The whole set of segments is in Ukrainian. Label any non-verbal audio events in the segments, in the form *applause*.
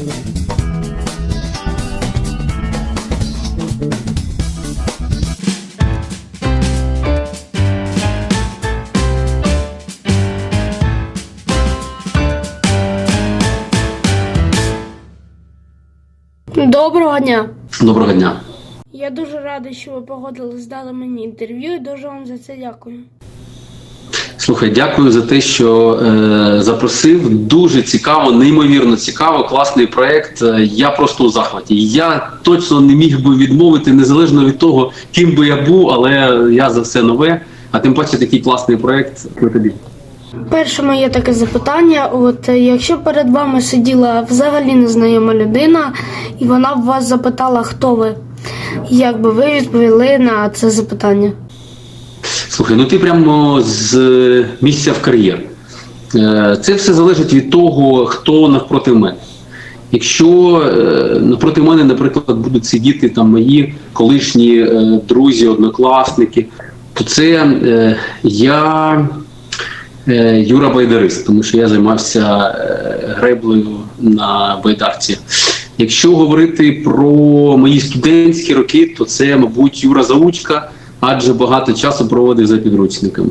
Доброго дня. Доброго дня. Я дуже радий, що ви погодились дати мені інтерв'ю і дуже вам за це дякую. Слухай, дякую за те, що е, запросив. Дуже цікаво, неймовірно цікаво, класний проект. Е, Я просто у захваті. Я точно не міг би відмовити, незалежно від того, ким би я був, але я за все нове. А тим паче такий класний проект на тобі. Перше моє таке запитання: от е, якщо перед вами сиділа взагалі незнайома людина, і вона б вас запитала, хто ви, як би ви відповіли на це запитання? Слухай, ну ти прямо з місця в кар'єр. Е, Це все залежить від того, хто навпроти мене. Якщо е, навпроти мене, наприклад, будуть сидіти там мої колишні е, друзі, однокласники, то це я Юра Байдарист, тому що я займався греблею на байдарці. Якщо говорити про мої студентські роки, то це, мабуть, Юра Заучка, адже багато часу проводив за підручниками.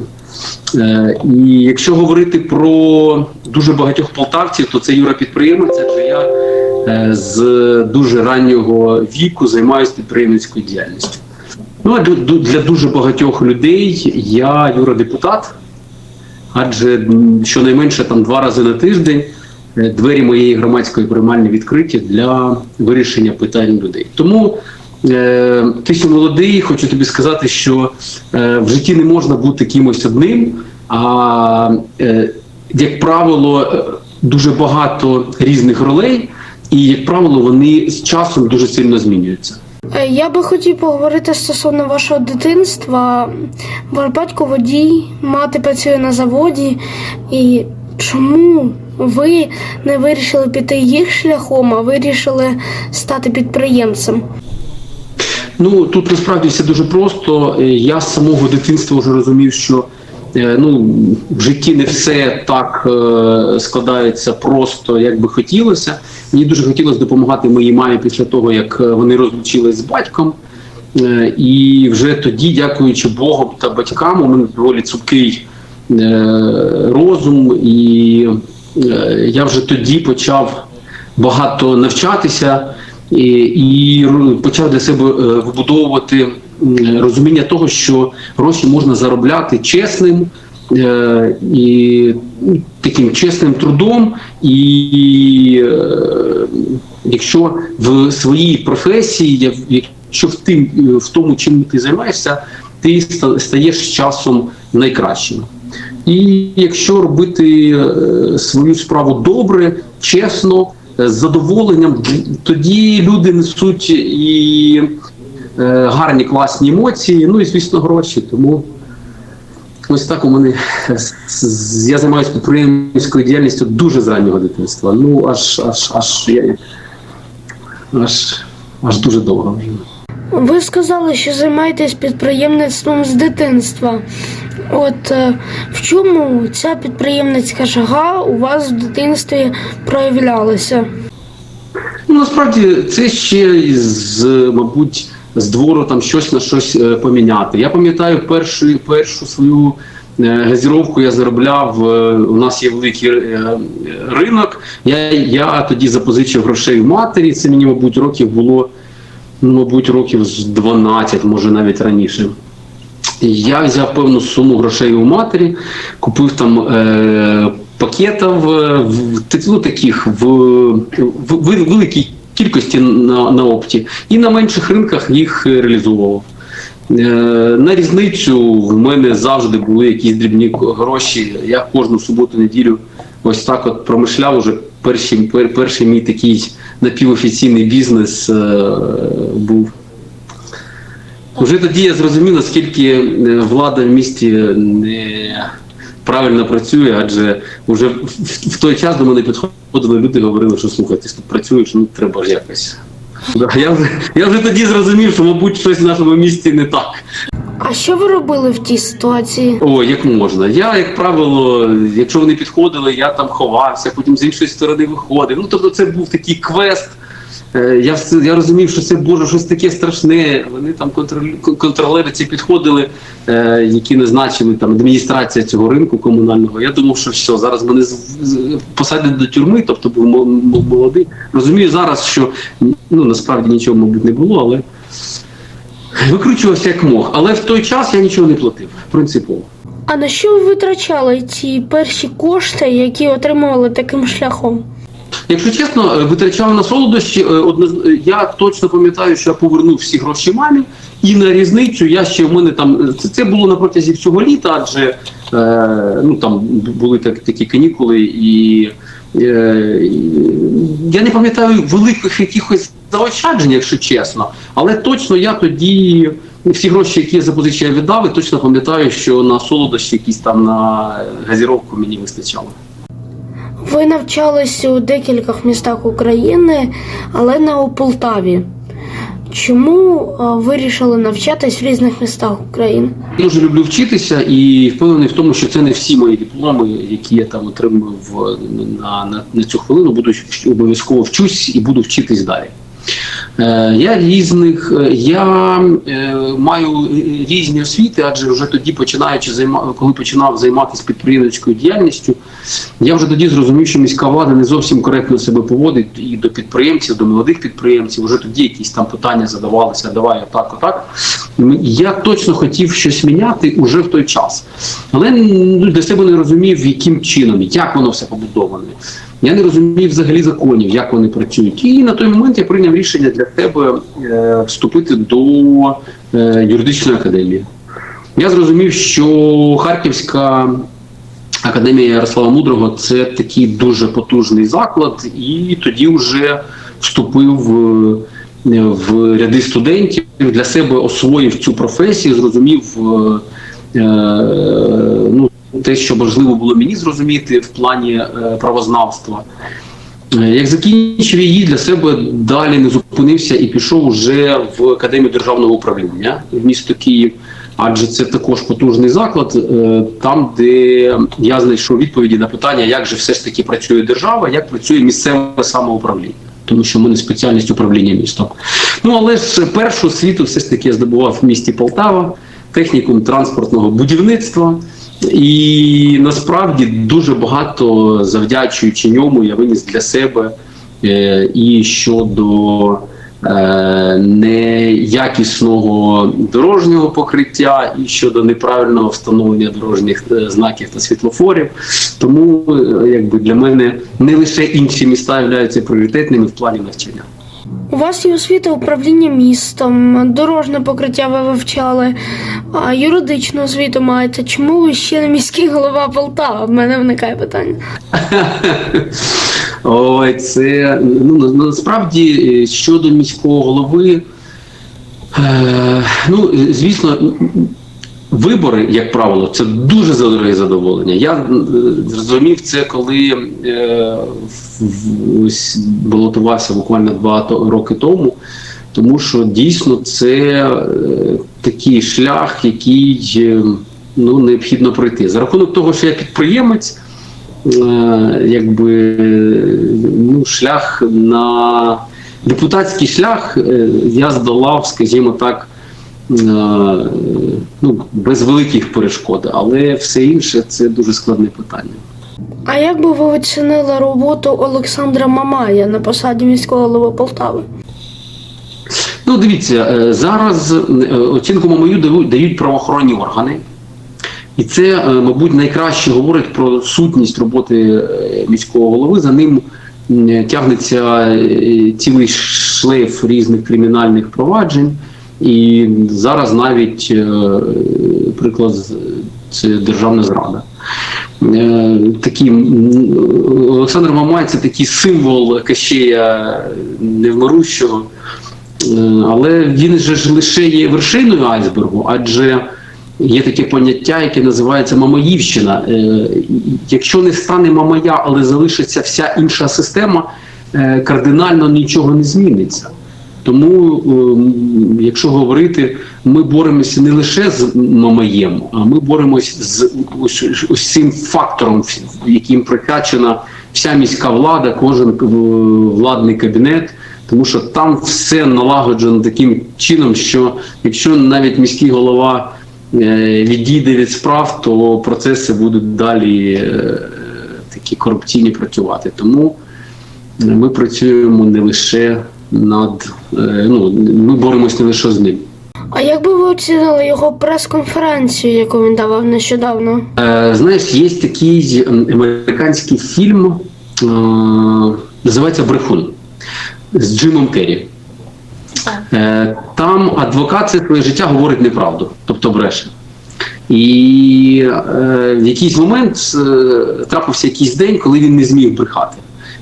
Е, і якщо говорити про дуже багатьох полтавців, то це Юра підприємець, адже я е, з дуже раннього віку займаюся підприємницькою діяльністю. Ну а ду- для дуже багатьох людей я Юра депутат, адже щонайменше там два рази на тиждень е, двері моєї громадської приймальні відкриті для вирішення питань людей. Тому ти ще молодий, хочу тобі сказати, що е, в житті не можна бути кимось одним, а е, як правило, е, дуже багато різних ролей, і як правило, вони з часом дуже сильно змінюються. Е, Я би хотів поговорити стосовно вашого дитинства. Ваш батько водій, мати працює на заводі. І чому ви не вирішили піти їх шляхом, а вирішили стати підприємцем? Ну тут насправді все дуже просто. Е, Я з самого дитинства вже розумів, що е, ну, в житті не все так е, складається просто, як би хотілося. Мені дуже хотілося допомагати моїй мамі після того, як вони розлучились з батьком. І вже тоді, дякуючи Богу та батькам, у мене доволі цупкий розум, і я вже тоді почав багато навчатися і, і почав для себе е, вибудовувати розуміння того, що гроші можна заробляти чесним е, і ну, таким чесним трудом, і е, якщо в своїй професії, якщо в тим в тому, чим ти займаєшся, ти стаєш часом найкращим. І якщо робити е, свою справу добре, чесно, е, з задоволенням, тоді люди несуть і е, гарні класні емоції, ну і звісно, гроші. Тому ось так у мене е, я займаюся підприємницькою діяльністю дуже з дитинства. Ну аж аж аж я аж аж дуже довго. Ви сказали, що займаєтесь підприємництвом з дитинства. От е, в чому ця підприємницька жага у вас в дитинстві проявлялася? Ну, насправді це ще з, мабуть, з двору там щось на щось е, поміняти. Я пам'ятаю першу, першу свою е, газіровку я заробляв. у нас є великий ринок. Я, я тоді запозичив грошей у матері. Це мені, мабуть, років було, ну, мабуть, років з 12, може навіть раніше. Я взяв певну суму грошей у матері, купив там е, пакетів в, ну, таких в, в, в великій кількості на, на опті, і на менших ринках їх реалізовував. Е, на різницю в мене завжди були якісь дрібні гроші. Я кожну суботу-неділю ось так от промишляв уже перший, перший мій такий напівофіційний бізнес е, був. Уже тоді я зрозумів, наскільки е, влада в місті не правильно працює, адже вже в, той час до мене підходили люди, говорили, що слухайте, тут працюєш, ну треба ж якось. Я вже, я вже тоді зрозумів, що, мабуть, щось в нашому місті не так. А що ви робили в тій ситуації? О, як можна. Я, як правило, якщо вони підходили, я там ховався, потім з іншої сторони виходив. Ну тобто, це був такий квест. Е, Я все- я розумів, що це боже, щось таке страшне. Вони там контролери ці підходили, е, які назначили там адміністрація цього ринку комунального. Я думав, що все, зараз мене посадять до тюрми, тобто був мо- мо- молодий. Розумію зараз, що ну насправді нічого, мабуть, не було, але викручувався як мог. Але в той час я нічого не платив, принципово. А на що ви витрачали ті перші кошти, які отримували таким шляхом? Якщо чесно, е, витрачав на солодощі. е, е, Я точно пам'ятаю, що я повернув всі гроші мамі, і на різницю я ще в мене там це, це було на протязі всього літа, адже е, ну там були так, такі канікули, і е, я не пам'ятаю великих якихось заощаджень, якщо чесно, але точно я тоді. Всі гроші, які я запозичив, віддав, і точно пам'ятаю, що на солодощі якісь там на газіровку мені вистачало. Ви навчались у декількох містах України, але не у Полтаві. Чому вирішили навчатись в різних містах України? Дуже люблю вчитися і впевнений в тому, що це не всі мої дипломи, які я там отримую в, на, на, на цю хвилину. Буду обов'язково вчусь і буду вчитись далі. Е, Я різних, е, я е, маю різні освіти, адже вже тоді, починаючи займа, коли починав займатися підприємницькою діяльністю, я вже тоді зрозумів, що міська влада не зовсім коректно себе поводить і до підприємців, до молодих підприємців. Вже тоді якісь там питання задавалися, давай отак, отак. Я точно хотів щось міняти уже в той час, але ну, для себе не розумів, яким чином, як воно все побудоване. Я не розумів взагалі законів, як вони працюють. І на той момент я прийняв рішення для себе е, вступити до е, юридичної академії. Я зрозумів, що Харківська академія Ярослава Мудрого це такий дуже потужний заклад, і тоді вже вступив в, в ряди студентів, для себе освоїв цю професію, зрозумів е, е, ну, те, що важливо було мені зрозуміти в плані е, правознавства. Е, Як закінчив її для себе далі не зупинився і пішов уже в академію державного управління в місто Київ, адже це також потужний заклад, е, там, де я знайшов відповіді на питання, як же все ж таки працює держава, як працює місцеве самоуправління. Тому що в мене спеціальність управління містом. Ну але ж першу освіту все ж таки я здобував в місті Полтава, технікум транспортного будівництва. І насправді дуже багато завдячуючи ньому, я виніс для себе е, і щодо е, неякісного дорожнього покриття, і щодо неправильного встановлення дорожніх е, знаків та світлофорів. Тому е, якби для мене не лише інші міста являються пріоритетними в плані навчання. У вас є освіта управління містом, дорожне покриття ви вивчали, а юридичну освіту маєте. Чому ви ще не міський голова Полтава? В мене виникає питання. *laughs* Ой, це ну насправді е, щодо міського голови. Е, ну, е, звісно, вибори, як правило, це дуже дороге задоволення. Я е, зрозумів це, коли е, балотувався буквально два роки тому. Тому що дійсно це е, такий шлях, який е, ну, необхідно пройти. За рахунок того, що я підприємець, е, якби ну, шлях на депутатський шлях е, я здолав, скажімо так, ну, без великих перешкод, але все інше це дуже складне питання. А як би ви оцінили роботу Олександра Мамая на посаді міського голови Полтави? Ну, дивіться, е, зараз е, оцінку мою дають- правоохоронні органи. І це, е, мабуть, найкраще говорить про сутність роботи е, міського голови. За ним тягнеться е, цілий шлейф різних кримінальних проваджень. І зараз навіть е, приклад це державна зрада. Е, Такі, Олександр Мамай це такий символ Кащея невмирущого. Е, Але він же ж лише є вершиною айсбергу, адже є таке поняття, яке називається Мамаївщина. Якщо не стане Мамая, але залишиться вся інша система, кардинально нічого не зміниться. Тому, е, якщо говорити, ми боремося не лише з Мамаєм, а ми боремось з ось, цим фактором, яким прикачана вся міська влада, кожен е, владний кабінет. Тому що там все налагоджено таким чином, що якщо навіть міський голова е, відійде від справ, то процеси будуть далі такі корупційні працювати. Тому ми працюємо не лише над е, ну ми боремось не лише з ним. А як би ви оцінили його прес-конференцію, яку він давав нещодавно? Е, знаєш, є такий американський фільм, е, називається Брехун з Джимом Керрі. Е, там адвокат це своє життя говорить неправду, тобто бреше. І е, в якийсь момент е, трапився якийсь день, коли він не зміг брехати.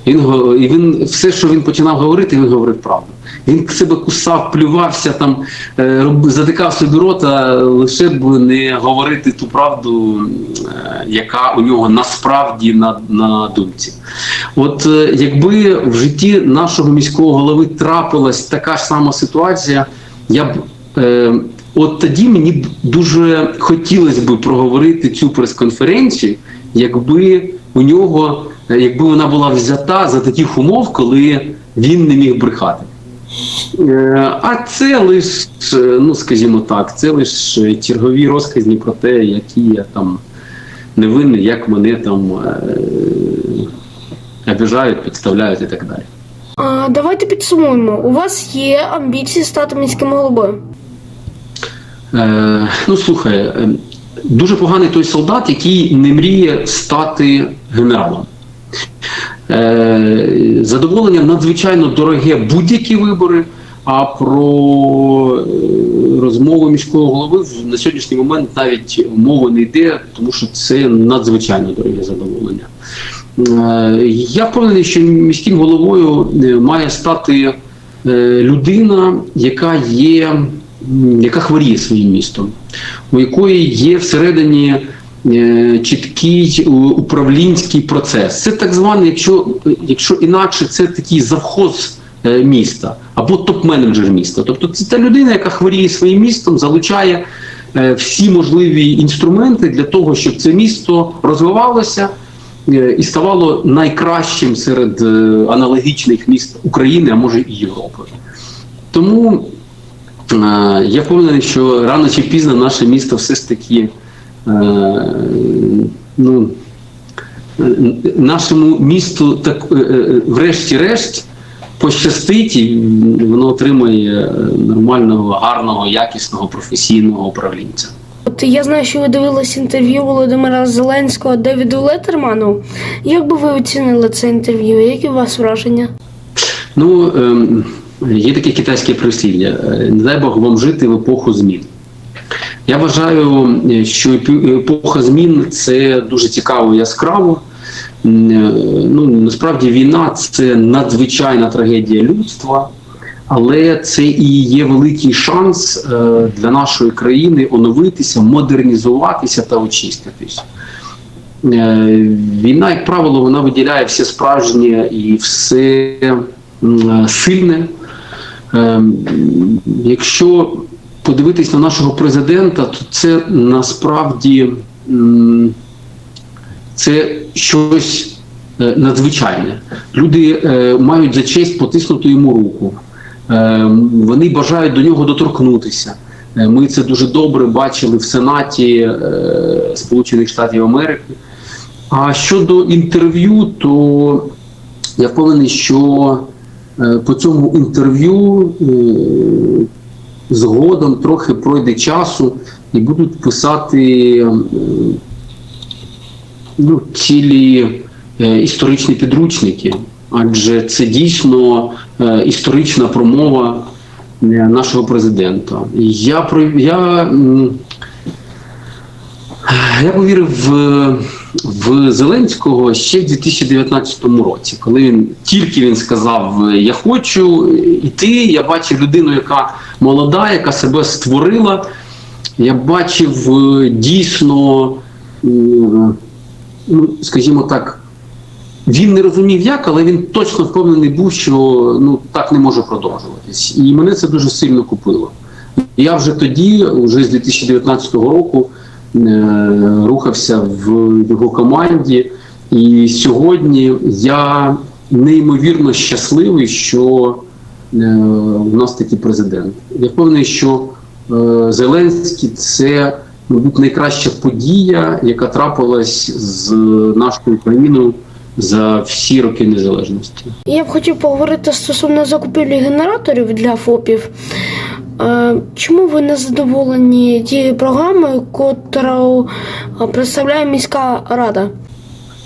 Він, і він все, що він починав говорити, він говорив правду. Він себе кусав, плювався, там, е, затикав собі рота, лише б не говорити ту правду, е, яка у нього насправді на, на думці. От е, якби в житті нашого міського голови трапилась така ж сама ситуація, я б е, от тоді мені б дуже хотілося б проговорити цю прес-конференцію, якби у нього, якби вона була взята за таких умов, коли він не міг брехати. Е, А це лише, ну скажімо так, це лише чергові розказні про те, які я там невинний, як мене там е, обіжають, підставляють і так далі. А, давайте підсумуємо. У вас є амбіції стати міським головою. Е, ну слухай, е, дуже поганий той солдат, який не мріє стати генералом. Е, задоволення надзвичайно дороге будь-які вибори. А про е, розмову міського голови на сьогоднішній момент навіть мови не йде, тому що це надзвичайно дороге задоволення. Е, Я впевнений, що міським головою має стати людина, яка є, яка хворіє своїм містом, у якої є всередині чіткий е, управлінський процес. Це так званий, якщо, якщо інакше, це такий завхоз е, міста або топ-менеджер міста. Тобто це та людина, яка хворіє своїм містом, залучає е, всі можливі інструменти для того, щоб це місто розвивалося і ставало найкращим серед аналогічних міст України, а може і Європи. Тому я впевнений, що рано чи пізно наше місто все ж таки ну, е, нашому місту так, е, е, врешті-решт пощастить, і воно отримає е, нормального, гарного, якісного, професійного управлінця. От я знаю, що ви дивились інтерв'ю Володимира Зеленського Девіду Леттерману. Як би ви оцінили це інтерв'ю? Які у вас враження? Ну, ем, є таке китайське прислів'я: не дай Бог вам жити в епоху змін. Я вважаю, е, що епоха змін це дуже цікаво яскраво. Е, Ну, насправді війна це надзвичайна трагедія людства, але це і є великий шанс е, для нашої країни оновитися, модернізуватися та очиститись. Е, Війна, як правило, вона виділяє все справжнє і все сильне. Е, Якщо подивитись на нашого президента, то це насправді це щось е, надзвичайне. Люди е, мають за честь потиснути йому руку. Е, Вони бажають до нього доторкнутися. Ми це дуже добре бачили в Сенаті Сполучених Штатів Америки. А щодо інтерв'ю, то я впевнений, що по цьому інтерв'ю згодом трохи пройде часу і будуть писати е, ну, цілі е, історичні підручники, адже це дійсно е, історична промова е, нашого президента. Я я. я повірив в, в Зеленського ще в 2019 році, коли він тільки він сказав: Я хочу йти. Я бачив людину, яка молода, яка себе створила. Я бачив е, дійсно, ну, скажімо так, він не розумів як, але він точно впевнений був, що ну так не може продовжуватись. І мене це дуже сильно купило. Я вже тоді, вже з 2019 року, е, рухався в його команді, і сьогодні я неймовірно щасливий, що е, у нас такий президент. Я впевнений, що е, Зеленський це, мабуть, найкраща подія, яка трапилась з нашою країною за всі роки незалежності. Я б хотів поговорити стосовно закупівлі генераторів для ФОПів. Е, Чому ви не задоволені тією програмою, е, представляє міська рада?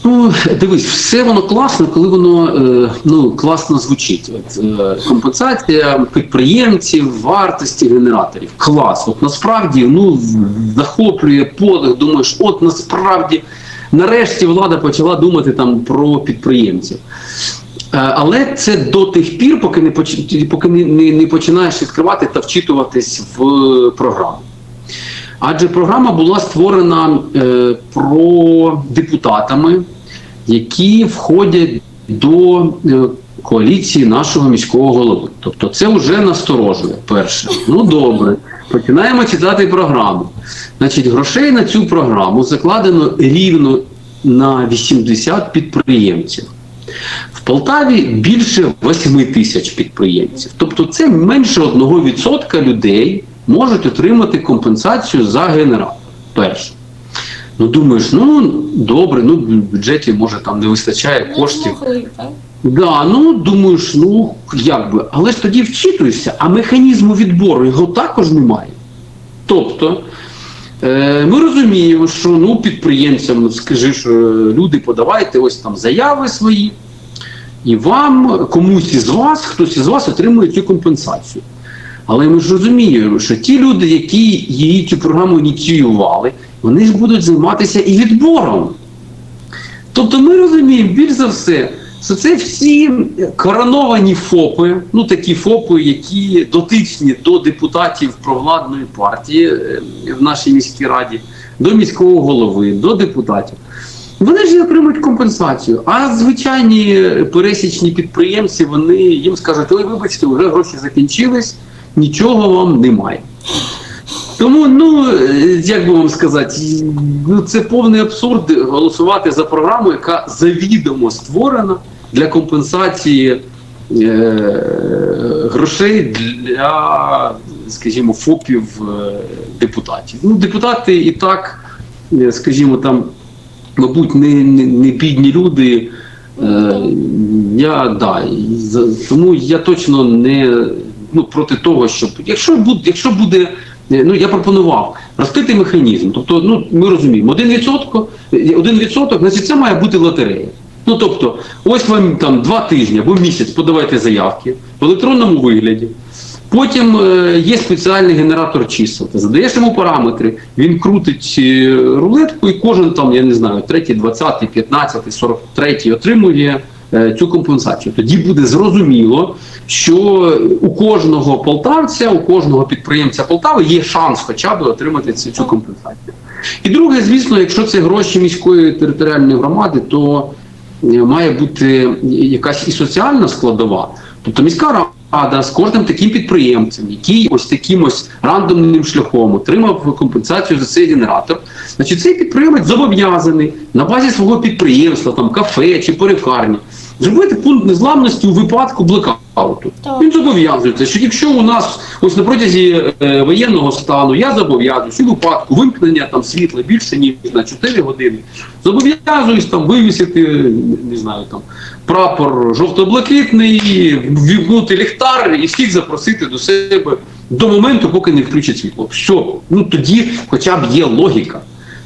Ну, дивись, все воно класно, коли воно е, ну, класно звучить. От, е, компенсація підприємців, вартості генераторів. Клас. От насправді ну, захоплює подих, думаєш, от насправді нарешті влада почала думати там про підприємців. Е, Але це до тих пір, поки не поки не, не починаєш відкривати та вчитуватись в програму. Адже програма була створена е, про депутатами, які входять до е, коаліції нашого міського голови. Тобто це вже насторожує. Перше. Ну добре, починаємо читати програму. Значить, грошей на цю програму закладено рівно на 80 підприємців. В Полтаві більше 8 тисяч підприємців. Тобто це менше 1% людей можуть отримати компенсацію за генератор. Перше. Ну думаєш, ну добре, ну в бюджеті може там не вистачає коштів. Да, ну думаєш, ну як би, але ж тоді вчитуєшся, а механізму відбору його також немає. Тобто е, ми розуміємо, що ну підприємцям скажи, що люди подавайте ось там заяви свої, і вам комусь із вас, хтось із вас отримує цю компенсацію. Але ми ж розуміємо, що ті люди, які її цю програму ініціювали, вони ж будуть займатися і відбором. Тобто ми розуміємо більш за все, що це всі короновані ФОПи, ну такі ФОПи, які дотичні до депутатів провладної партії е, в нашій міській раді, до міського голови, до депутатів. Вони ж отримують компенсацію. А звичайні пересічні підприємці, вони їм скажуть, ой, вибачте, вже гроші закінчились, нічого вам немає. Тому, ну е, як би вам сказати, ну це повний абсурд голосувати за програму, яка завідомо створена для компенсації е, грошей для, скажімо, ФОПів е, депутатів. Ну, депутати і так, е, скажімо, там, мабуть, не, не, не бідні люди. Е, я да, тому я точно не ну, проти того, щоб якщо буде, якщо буде, е, ну я пропонував розкрити механізм. Тобто, ну ми розуміємо, один відсоток, один відсоток, значить це має бути лотерея. Ну тобто, ось вам там два тижні або місяць подавайте заявки в електронному вигляді. Потім е, є спеціальний генератор чисел. Ти задаєш йому параметри, він крутить е, рулетку, і кожен там, я не знаю, третій, двадцятий, п'ятнадцятий, сорок третій отримує е, цю компенсацію. Тоді буде зрозуміло, що у кожного полтавця, у кожного підприємця Полтави є шанс хоча б отримати цю компенсацію. І друге, звісно, якщо це гроші міської територіальної громади, то е, має бути якась і соціальна складова. Тобто міська рада з кожним таким підприємцем, який ось таким ось рандомним шляхом отримав компенсацію за цей генератор, значить цей підприємець зобов'язаний на базі свого підприємства, там кафе чи перекарні, зробити пункт незламності у випадку блекауту. Він зобов'язується, що якщо у нас ось на протязі е, воєнного стану я зобов'язуюсь у випадку вимкнення там світла більше ніж на 4 години, зобов'язуюсь там вивісити, не знаю, там прапор жовто-блакитний, ввімкнути ліхтар і всіх запросити до себе до моменту, поки не включать світло. Все, ну тоді хоча б є логіка.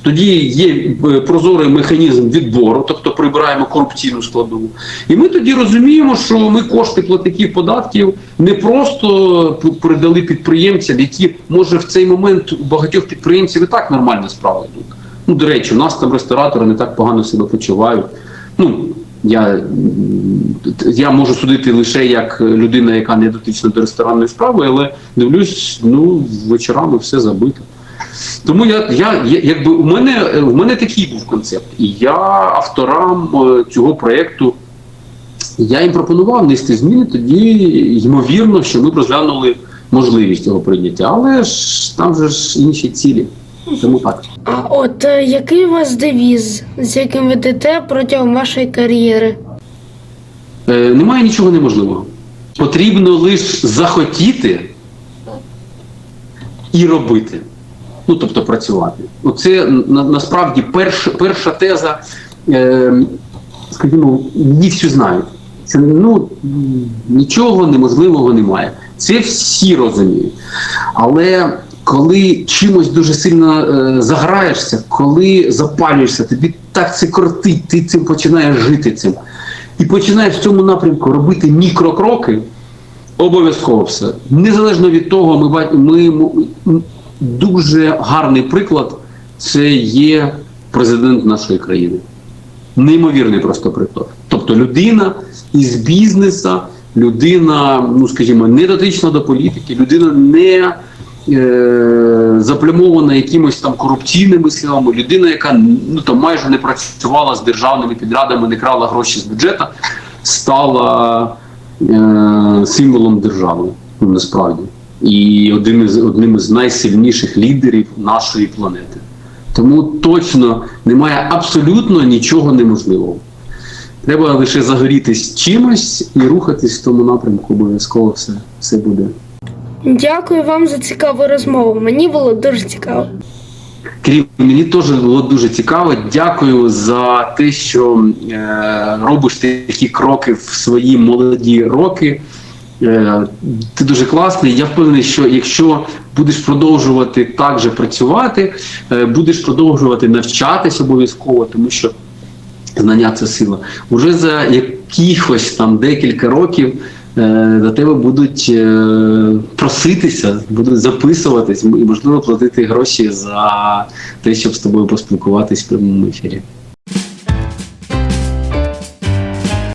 Тоді є е, прозорий механізм відбору, тобто прибираємо корупційну складову. І ми тоді розуміємо, що ми кошти платників податків не просто передали підприємцям, які може в цей момент у багатьох підприємців і так нормально справи йдуть. Ну, до речі, у нас там ресторатори не так погано себе почувають. Ну, я, я можу судити лише як людина, яка не дотична до ресторанної справи, але дивлюсь, ну, вечорами все забито. Тому я, я, якби у мене у мене такий був концепт. І я авторам е, цього проєкту я їм пропонував внести зміни, тоді ймовірно, що ми б розглянули можливість цього прийняття. Але ж там же ж інші цілі. Тому так. А от е, який у вас девіз, з яким ви йдете протягом вашої кар'єри? Е, немає нічого неможливого. Потрібно лише захотіти і робити. Ну, тобто працювати. Оце на, насправді перш, перша теза, е, скажімо, її всі знають. Що ну, нічого неможливого немає. Це всі розуміють. Але коли чимось дуже сильно е, заграєшся, коли запалюєшся, тобі так це крутить, ти цим починаєш жити цим. І починаєш в цьому напрямку робити мікрокроки, обов'язково все. Незалежно від того, ми, ми, дуже гарний приклад це є президент нашої країни. Неймовірний просто приклад. Тобто людина із бізнеса, людина, ну скажімо, не дотична до політики, людина не е, заплямована якимось там корупційними схемами, людина, яка ну там майже не працювала з державними підрядами, не крала гроші з бюджету, стала е, символом держави. Ну, насправді. І одним із одним із найсильніших лідерів нашої планети. Тому точно немає абсолютно нічого неможливого. Треба лише загорітись чимось і рухатись в тому напрямку, обов'язково все, все буде. Дякую вам за цікаву розмову. Мені було дуже цікаво. Крім мені теж було дуже цікаво. Дякую за те, що е, робиш такі кроки в свої молоді роки. Е, ти дуже класний. Я впевнений, що якщо будеш продовжувати так же працювати, е, будеш продовжувати навчатись обов'язково, тому що знання це сила. Уже за якихось там декілька років е, до тебе будуть е, проситися, будуть записуватись і, можливо, платити гроші за те, щоб з тобою поспілкуватись в прямому ефірі.